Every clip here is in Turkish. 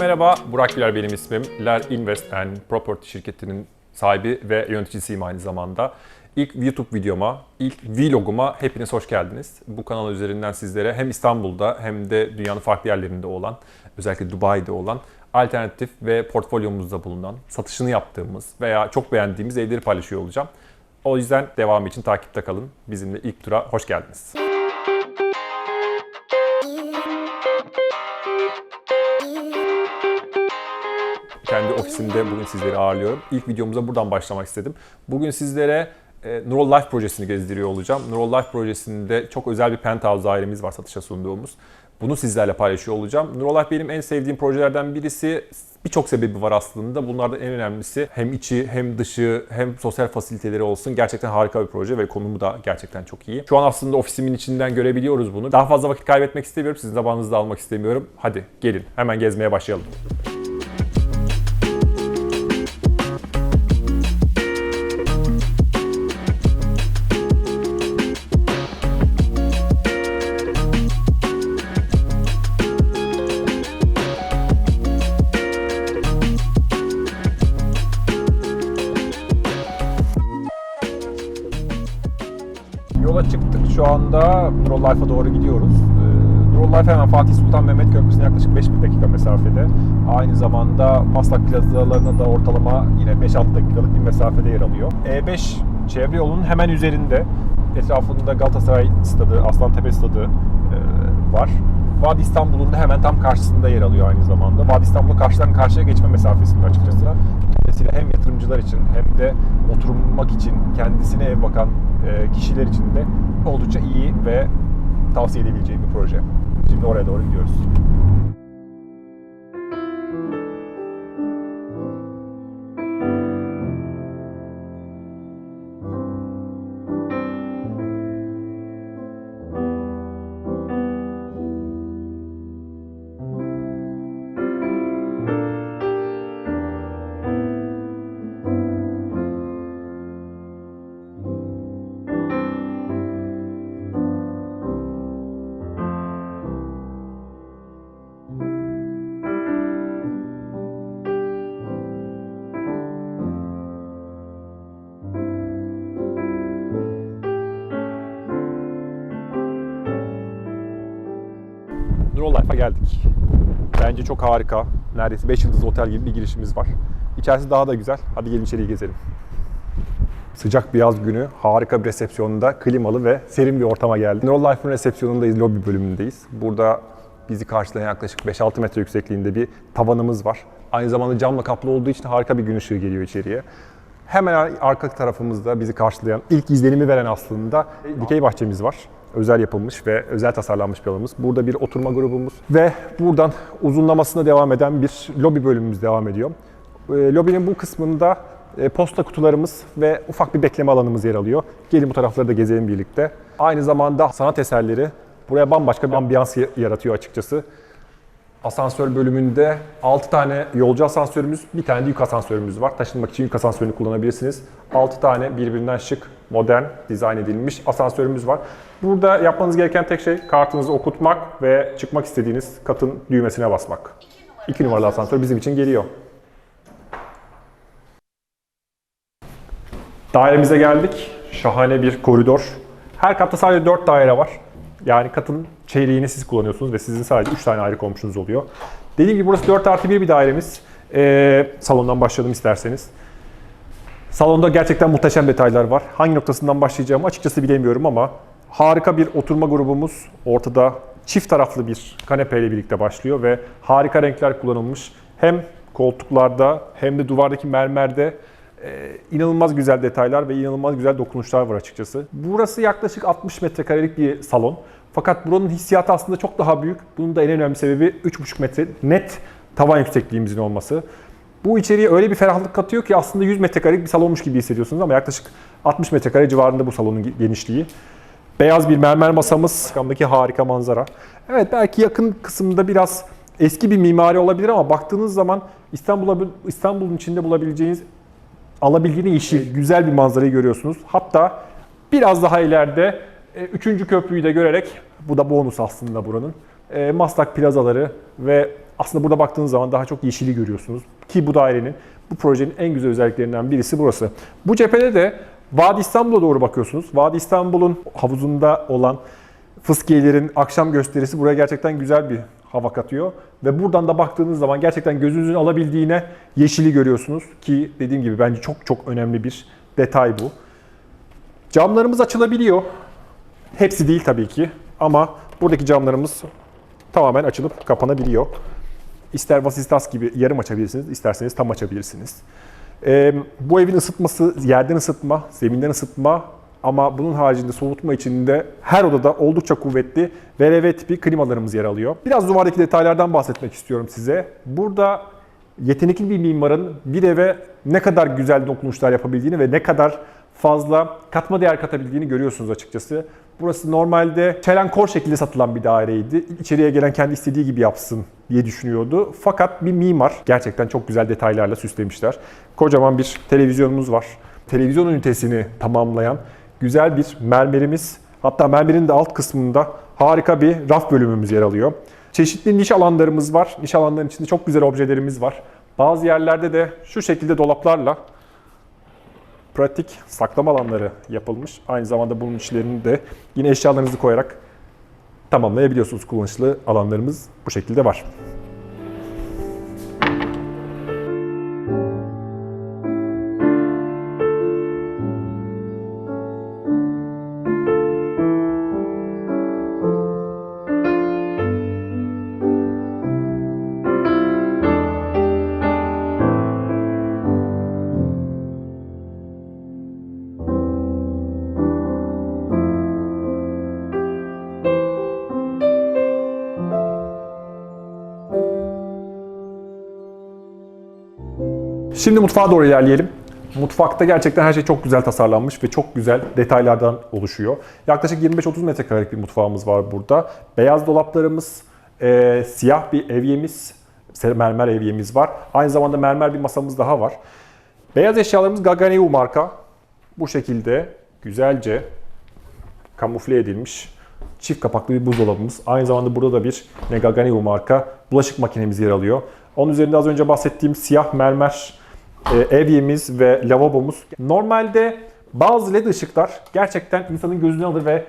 Merhaba, Burak Güler benim ismim. Ler Invest and Property şirketinin sahibi ve yöneticisiyim aynı zamanda. İlk YouTube videoma, ilk vloguma hepiniz hoş geldiniz. Bu kanal üzerinden sizlere hem İstanbul'da hem de dünyanın farklı yerlerinde olan, özellikle Dubai'de olan alternatif ve portfolyomuzda bulunan, satışını yaptığımız veya çok beğendiğimiz evleri paylaşıyor olacağım. O yüzden devamı için takipte kalın. Bizimle ilk tura hoş geldiniz. Kendi ofisimde bugün sizleri ağırlıyorum. İlk videomuza buradan başlamak istedim. Bugün sizlere e, Neural Life projesini gezdiriyor olacağım. Neural Life projesinde çok özel bir penthouse dairemiz var satışa sunduğumuz. Bunu sizlerle paylaşıyor olacağım. Neural Life benim en sevdiğim projelerden birisi. Birçok sebebi var aslında. Bunlardan en önemlisi hem içi hem dışı hem sosyal fasiliteleri olsun. Gerçekten harika bir proje ve konumu da gerçekten çok iyi. Şu an aslında ofisimin içinden görebiliyoruz bunu. Daha fazla vakit kaybetmek istemiyorum. Sizin zamanınızı da almak istemiyorum. Hadi gelin hemen gezmeye başlayalım. Yola çıktık. Şu anda Nurol Life'a doğru gidiyoruz. Ee, Nurol Life hemen Fatih Sultan Mehmet Köprüsü'ne yaklaşık 5 dakika mesafede. Aynı zamanda Maslak plazalarına da ortalama yine 5-6 dakikalık bir mesafede yer alıyor. E5 çevre yolunun hemen üzerinde. Etrafında Galatasaray Stadı, Aslantepe Stadı e, var. Vadi İstanbul'un da hemen tam karşısında yer alıyor aynı zamanda. Vadi İstanbul'un karşıdan karşıya geçme mesafesinde açıkçası. Dolayısıyla hem yatırımcılar için hem de oturmak için kendisine ev bakan e, kişiler için de oldukça iyi ve tavsiye edebileceğim bir proje. Şimdi oraya doğru gidiyoruz. Neural Life'a geldik. Bence çok harika. Neredeyse 5 yıldızlı otel gibi bir girişimiz var. İçerisi daha da güzel. Hadi gelin içeriye gezelim. Sıcak bir yaz günü harika bir resepsiyonunda klimalı ve serin bir ortama geldik. Neural Life'ın resepsiyonundayız, lobi bölümündeyiz. Burada bizi karşılayan yaklaşık 5-6 metre yüksekliğinde bir tavanımız var. Aynı zamanda camla kaplı olduğu için harika bir gün ışığı geliyor içeriye. Hemen arka tarafımızda bizi karşılayan, ilk izlenimi veren aslında dikey bahçemiz var. Özel yapılmış ve özel tasarlanmış bir alanımız. Burada bir oturma grubumuz ve buradan uzunlamasına devam eden bir lobi bölümümüz devam ediyor. E, lobinin bu kısmında e, posta kutularımız ve ufak bir bekleme alanımız yer alıyor. Gelin bu tarafları da gezelim birlikte. Aynı zamanda sanat eserleri buraya bambaşka bir ambiyans yaratıyor açıkçası. Asansör bölümünde 6 tane yolcu asansörümüz, bir tane de yük asansörümüz var. Taşınmak için yük asansörünü kullanabilirsiniz. 6 tane birbirinden şık, modern, dizayn edilmiş asansörümüz var. Burada yapmanız gereken tek şey kartınızı okutmak ve çıkmak istediğiniz katın düğmesine basmak. 2 numaralı asansör bizim için geliyor. Dairemize geldik. Şahane bir koridor. Her katta sadece 4 daire var. Yani katın çeyreğini siz kullanıyorsunuz ve sizin sadece 3 tane ayrı komşunuz oluyor. Dediğim gibi burası 4 artı 1 bir dairemiz. Ee, salondan başlayalım isterseniz. Salonda gerçekten muhteşem detaylar var. Hangi noktasından başlayacağımı açıkçası bilemiyorum ama harika bir oturma grubumuz ortada çift taraflı bir kanepeyle birlikte başlıyor ve harika renkler kullanılmış. Hem koltuklarda hem de duvardaki mermerde ee, inanılmaz güzel detaylar ve inanılmaz güzel dokunuşlar var açıkçası. Burası yaklaşık 60 metrekarelik bir salon. Fakat buranın hissiyatı aslında çok daha büyük. Bunun da en önemli sebebi 3,5 metre net tavan yüksekliğimizin olması. Bu içeriye öyle bir ferahlık katıyor ki aslında 100 metrekarelik bir salonmuş gibi hissediyorsunuz ama yaklaşık 60 metrekare civarında bu salonun genişliği. Beyaz bir mermer masamız, arkamdaki harika manzara. Evet belki yakın kısımda biraz eski bir mimari olabilir ama baktığınız zaman İstanbul'a İstanbul'un içinde bulabileceğiniz alabildiğine yeşil, güzel bir manzarayı görüyorsunuz. Hatta biraz daha ileride 3. köprüyü de görerek, bu da bonus aslında buranın, e, Maslak plazaları ve aslında burada baktığınız zaman daha çok yeşili görüyorsunuz. Ki bu dairenin, bu projenin en güzel özelliklerinden birisi burası. Bu cephede de Vadi İstanbul'a doğru bakıyorsunuz. Vadi İstanbul'un havuzunda olan fıskiyelerin akşam gösterisi buraya gerçekten güzel bir hava katıyor. Ve buradan da baktığınız zaman gerçekten gözünüzün alabildiğine yeşili görüyorsunuz. Ki dediğim gibi bence çok çok önemli bir detay bu. Camlarımız açılabiliyor. Hepsi değil tabii ki. Ama buradaki camlarımız tamamen açılıp kapanabiliyor. İster vasistas gibi yarım açabilirsiniz, isterseniz tam açabilirsiniz. Ee, bu evin ısıtması yerden ısıtma, zeminden ısıtma ama bunun haricinde soğutma için de her odada oldukça kuvvetli VRV tipi klimalarımız yer alıyor. Biraz duvardaki detaylardan bahsetmek istiyorum size. Burada yetenekli bir mimarın bir eve ne kadar güzel dokunuşlar yapabildiğini ve ne kadar fazla katma değer katabildiğini görüyorsunuz açıkçası. Burası normalde çelenkor şekilde satılan bir daireydi. İçeriye gelen kendi istediği gibi yapsın diye düşünüyordu. Fakat bir mimar gerçekten çok güzel detaylarla süslemişler. Kocaman bir televizyonumuz var. Televizyon ünitesini tamamlayan güzel bir mermerimiz. Hatta mermerin de alt kısmında harika bir raf bölümümüz yer alıyor. Çeşitli niş alanlarımız var. Niş alanların içinde çok güzel objelerimiz var. Bazı yerlerde de şu şekilde dolaplarla pratik saklama alanları yapılmış. Aynı zamanda bunun içlerini de yine eşyalarınızı koyarak tamamlayabiliyorsunuz. Kullanışlı alanlarımız bu şekilde var. Şimdi mutfağa doğru ilerleyelim. Mutfakta gerçekten her şey çok güzel tasarlanmış ve çok güzel detaylardan oluşuyor. Yaklaşık 25-30 metrekarelik bir mutfağımız var burada. Beyaz dolaplarımız, e, siyah bir evyemiz, mermer evyemiz var. Aynı zamanda mermer bir masamız daha var. Beyaz eşyalarımız Gaganeu marka. Bu şekilde güzelce kamufle edilmiş çift kapaklı bir buzdolabımız. Aynı zamanda burada da bir Negaganeu marka bulaşık makinemiz yer alıyor. Onun üzerinde az önce bahsettiğim siyah mermer evyemiz ve lavabomuz. Normalde bazı led ışıklar gerçekten insanın gözünü alır ve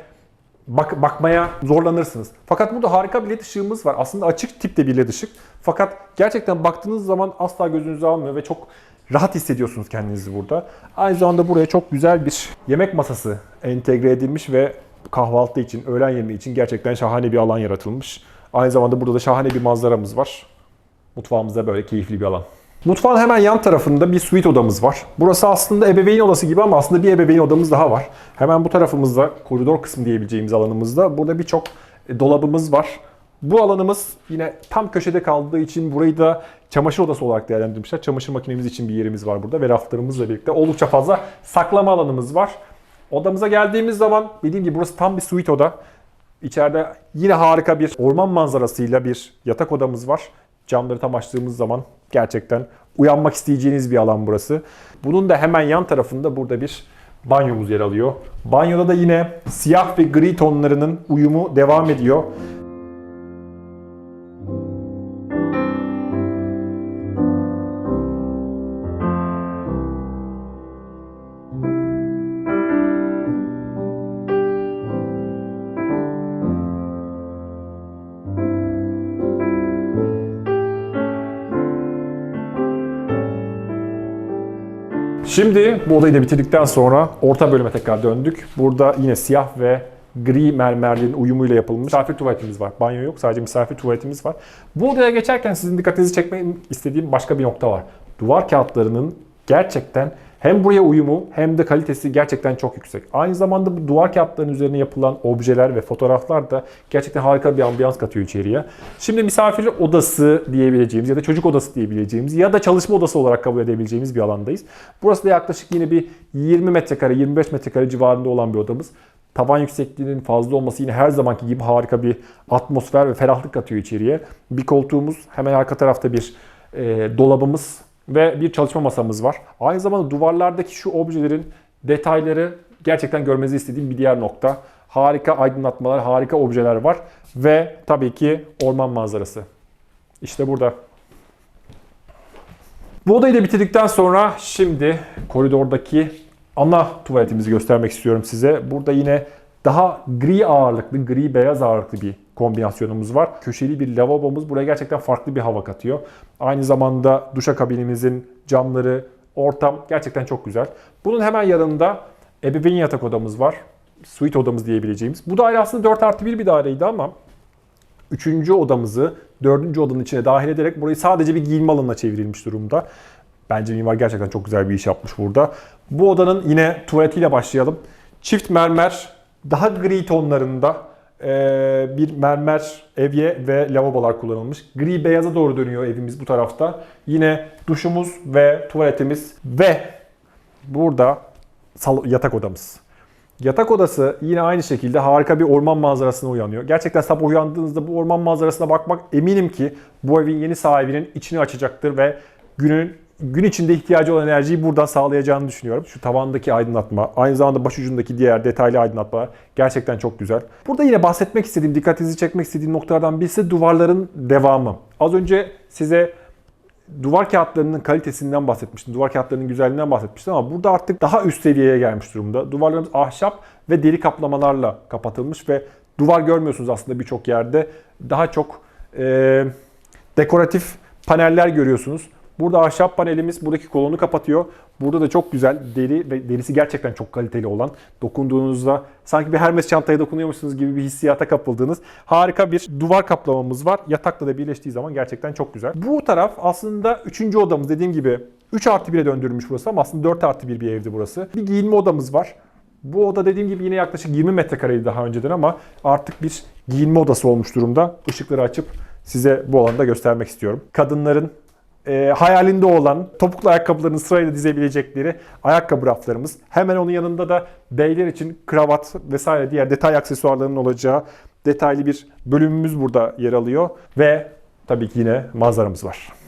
bak, bakmaya zorlanırsınız. Fakat burada harika bir led ışığımız var. Aslında açık tipte bir led ışık. Fakat gerçekten baktığınız zaman asla gözünüzü almıyor ve çok rahat hissediyorsunuz kendinizi burada. Aynı zamanda buraya çok güzel bir yemek masası entegre edilmiş ve kahvaltı için, öğlen yemeği için gerçekten şahane bir alan yaratılmış. Aynı zamanda burada da şahane bir manzaramız var. Mutfağımızda böyle keyifli bir alan. Mutfağın hemen yan tarafında bir suite odamız var. Burası aslında ebeveyn odası gibi ama aslında bir ebeveyn odamız daha var. Hemen bu tarafımızda koridor kısmı diyebileceğimiz alanımızda burada birçok e, dolabımız var. Bu alanımız yine tam köşede kaldığı için burayı da çamaşır odası olarak değerlendirmişler. Çamaşır makinemiz için bir yerimiz var burada ve raflarımızla birlikte oldukça fazla saklama alanımız var. Odamıza geldiğimiz zaman dediğim gibi burası tam bir suite oda. İçeride yine harika bir orman manzarasıyla bir yatak odamız var. Camları tam açtığımız zaman gerçekten uyanmak isteyeceğiniz bir alan burası. Bunun da hemen yan tarafında burada bir banyomuz yer alıyor. Banyoda da yine siyah ve gri tonlarının uyumu devam ediyor. Şimdi bu odayı da bitirdikten sonra orta bölüme tekrar döndük. Burada yine siyah ve gri mermerlerin uyumuyla yapılmış misafir tuvaletimiz var. Banyo yok sadece misafir tuvaletimiz var. Bu odaya geçerken sizin dikkatinizi çekmek istediğim başka bir nokta var. Duvar kağıtlarının gerçekten hem buraya uyumu hem de kalitesi gerçekten çok yüksek. Aynı zamanda bu duvar kağıtlarının üzerine yapılan objeler ve fotoğraflar da gerçekten harika bir ambiyans katıyor içeriye. Şimdi misafir odası diyebileceğimiz ya da çocuk odası diyebileceğimiz ya da çalışma odası olarak kabul edebileceğimiz bir alandayız. Burası da yaklaşık yine bir 20 metrekare, 25 metrekare civarında olan bir odamız. Tavan yüksekliğinin fazla olması yine her zamanki gibi harika bir atmosfer ve ferahlık katıyor içeriye. Bir koltuğumuz, hemen arka tarafta bir e, dolabımız ve bir çalışma masamız var. Aynı zamanda duvarlardaki şu objelerin detayları gerçekten görmenizi istediğim bir diğer nokta. Harika aydınlatmalar, harika objeler var ve tabii ki orman manzarası. İşte burada. Bu odayı da bitirdikten sonra şimdi koridordaki ana tuvaletimizi göstermek istiyorum size. Burada yine daha gri ağırlıklı, gri beyaz ağırlıklı bir kombinasyonumuz var. Köşeli bir lavabomuz buraya gerçekten farklı bir hava katıyor. Aynı zamanda duşakabinimizin camları, ortam gerçekten çok güzel. Bunun hemen yanında ebeveyn yatak odamız var. Suite odamız diyebileceğimiz. Bu daire aslında 4 artı 1 bir daireydi ama Üçüncü odamızı dördüncü odanın içine dahil ederek burayı sadece bir giyinme alanına çevrilmiş durumda. Bence mimar gerçekten çok güzel bir iş yapmış burada. Bu odanın yine tuvaletiyle başlayalım. Çift mermer, daha gri tonlarında eee, bir mermer evye ve lavabolar kullanılmış. Gri beyaza doğru dönüyor evimiz bu tarafta. Yine duşumuz ve tuvaletimiz ve burada yatak odamız. Yatak odası yine aynı şekilde harika bir orman manzarasına uyanıyor. Gerçekten sabah uyandığınızda bu orman manzarasına bakmak eminim ki bu evin yeni sahibinin içini açacaktır ve günün gün içinde ihtiyacı olan enerjiyi buradan sağlayacağını düşünüyorum. Şu tavandaki aydınlatma, aynı zamanda başucundaki diğer detaylı aydınlatmalar gerçekten çok güzel. Burada yine bahsetmek istediğim, dikkatinizi çekmek istediğim noktalardan birisi duvarların devamı. Az önce size duvar kağıtlarının kalitesinden bahsetmiştim. Duvar kağıtlarının güzelliğinden bahsetmiştim ama burada artık daha üst seviyeye gelmiş durumda. Duvarlarımız ahşap ve deri kaplamalarla kapatılmış ve duvar görmüyorsunuz aslında birçok yerde. Daha çok e, dekoratif paneller görüyorsunuz. Burada ahşap panelimiz buradaki kolonu kapatıyor. Burada da çok güzel deri ve derisi gerçekten çok kaliteli olan dokunduğunuzda sanki bir Hermes çantaya dokunuyormuşsunuz gibi bir hissiyata kapıldığınız harika bir duvar kaplamamız var. Yatakla da birleştiği zaman gerçekten çok güzel. Bu taraf aslında 3. odamız dediğim gibi 3 artı 1'e döndürülmüş burası ama aslında 4 artı 1 bir evdi burası. Bir giyinme odamız var. Bu oda dediğim gibi yine yaklaşık 20 metrekareydi daha önceden ama artık bir giyinme odası olmuş durumda. Işıkları açıp size bu alanda göstermek istiyorum. Kadınların e, hayalinde olan topuklu ayakkabılarını sırayla dizebilecekleri ayakkabı raflarımız. Hemen onun yanında da beyler için kravat vesaire diğer detay aksesuarlarının olacağı detaylı bir bölümümüz burada yer alıyor. Ve tabii ki yine manzaramız var.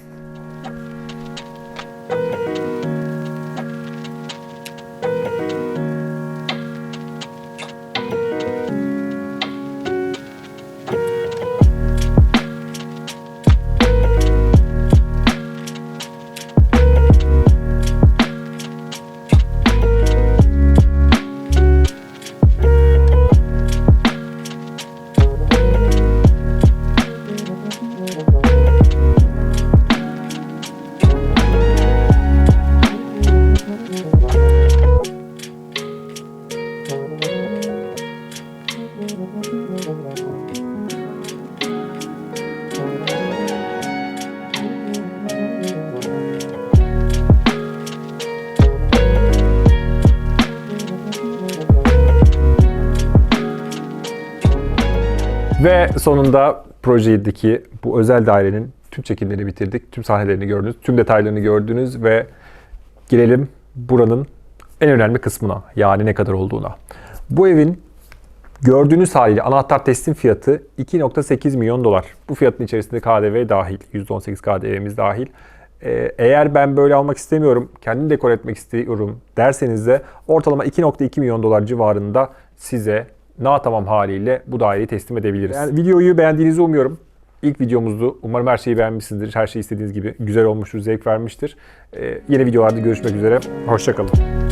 Ve sonunda projedeki bu özel dairenin tüm çekimlerini bitirdik. Tüm sahnelerini gördünüz, tüm detaylarını gördünüz ve gelelim buranın en önemli kısmına. Yani ne kadar olduğuna. Bu evin gördüğünüz haliyle anahtar teslim fiyatı 2.8 milyon dolar. Bu fiyatın içerisinde KDV dahil, %18 KDV'miz dahil. Ee, Eğer ben böyle almak istemiyorum, kendim dekor etmek istiyorum derseniz de ortalama 2.2 milyon dolar civarında size na tamam haliyle bu daireyi teslim edebiliriz. Yani videoyu beğendiğinizi umuyorum. İlk videomuzdu. Umarım her şeyi beğenmişsinizdir. Her şey istediğiniz gibi güzel olmuştur, zevk vermiştir. Ee, yeni videolarda görüşmek üzere. Hoşçakalın.